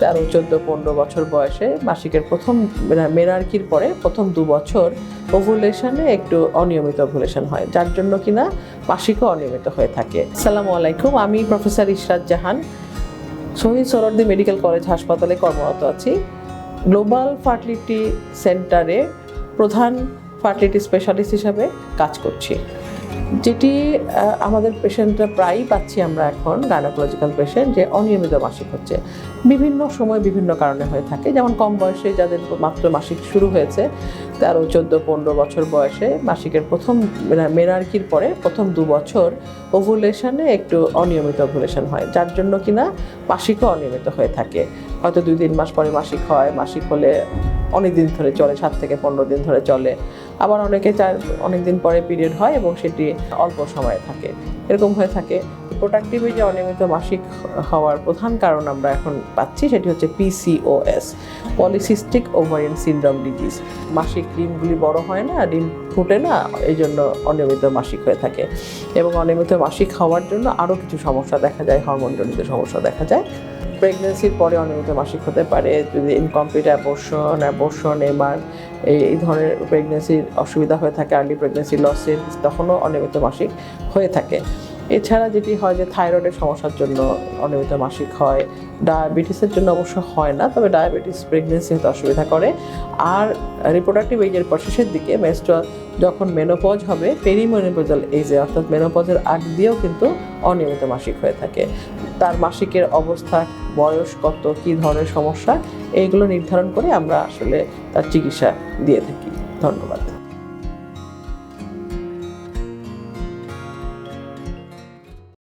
তেরো, চোদ্দ, পনেরো বছর বয়সে মাসিকের প্রথম মেরার্কির পরে প্রথম দু বছর ওভুলেশনে একটু অনিয়মিত ওভুলেশন হয়, যার জন্য কিনা মাসিকও অনিয়মিত হয়ে থাকে। সালামু আলাইকুম, আমি professor Ishrat Jahan, Shahid Suhrawardy medical college হাসপাতালে কর্মরত আছি। গ্লোবাল ফার্টিলিটি সেন্টারে প্রধান ফার্টিলিটি স্পেশালিস্ট হিসাবে কাজ করছি। যেটি আমাদের পেশেন্টরা প্রায়ই পাচ্ছি আমরা এখন গাইনোকোলজিক্যাল পেশেন্ট যে অনিয়মিত মাসিক হচ্ছে। বিভিন্ন সময় বিভিন্ন কারণে হয়ে থাকে। যেমন কম বয়সে যাদের মাত্র মাসিক শুরু হয়েছে, তেরো, চোদ্দ, পনেরো বছর বয়সে মাসিকের প্রথম মেরার্কির পরে প্রথম দু বছর ওভুলেশনে একটু অনিয়মিত ওভুলেশন হয়। যার জন্য কিনা মাসিকও অনিয়মিত হয়ে থাকে। হয়তো দুই, তিন মাস পরে মাসিক হয়, মাসিক হলে অনেক দিন ধরে চলে, সাত থেকে পনেরো দিন ধরে চলে। আবার অনেকে চার অনেক দিন পরে পিরিয়ড হয় এবং সেটি অল্প সময়ে থাকে। এরকম হয়ে থাকে। প্রোডাক্টিভে যে অনিয়মিত মাসিক হওয়ার প্রধান কারণ আমরা এখন পাচ্ছি সেটি হচ্ছে PCOS polycystic ovarian syndrome disease মাসিক ডিমগুলি বড় হয় না ডিম ফুটে না এই জন্য অনিয়মিত মাসিক হয়ে থাকে। এবং অনিয়মিত মাসিক হওয়ার জন্য আরও কিছু সমস্যা দেখা যায় হরমোনজনিত সমস্যা দেখা যায়। প্রেগনেন্সির পরে অনিয়মিত মাসিক হতে পারে, যদি ইনকমপ্লিট অ্যাবর্শন অ্যাবর্শন এমআর এই এই ধরনের প্রেগনেন্সির অসুবিধা হয়ে থাকে আর্লি প্রেগনেন্সি লসের তখনও অনিয়মিত মাসিক হয়ে থাকে। এছাড়া যেটি হয় যে থাইরয়েডের সমস্যার জন্য অনিয়মিত মাসিক হয়, ডায়াবেটিসের জন্য অবশ্য হয় না, তবে ডায়াবেটিস, প্রেগনেন্সি হতে অসুবিধা করে। আর রিপ্রোডাক্টিভ এজের পর শেষের দিকে মেনস্ট্রুয়াল যখন মেনোপজ হবে পেরিমেনোপজাল এজে অর্থাৎ মেনোপজের আগ দিয়েও কিন্তু অনিয়মিত মাসিক হয়ে থাকে। তার মাসিকের অবস্থা, বয়স কত, কী ধরনের সমস্যা, এইগুলো নির্ধারণ করে আমরা আসলে তার চিকিৎসা দিয়ে থাকি। ধন্যবাদ।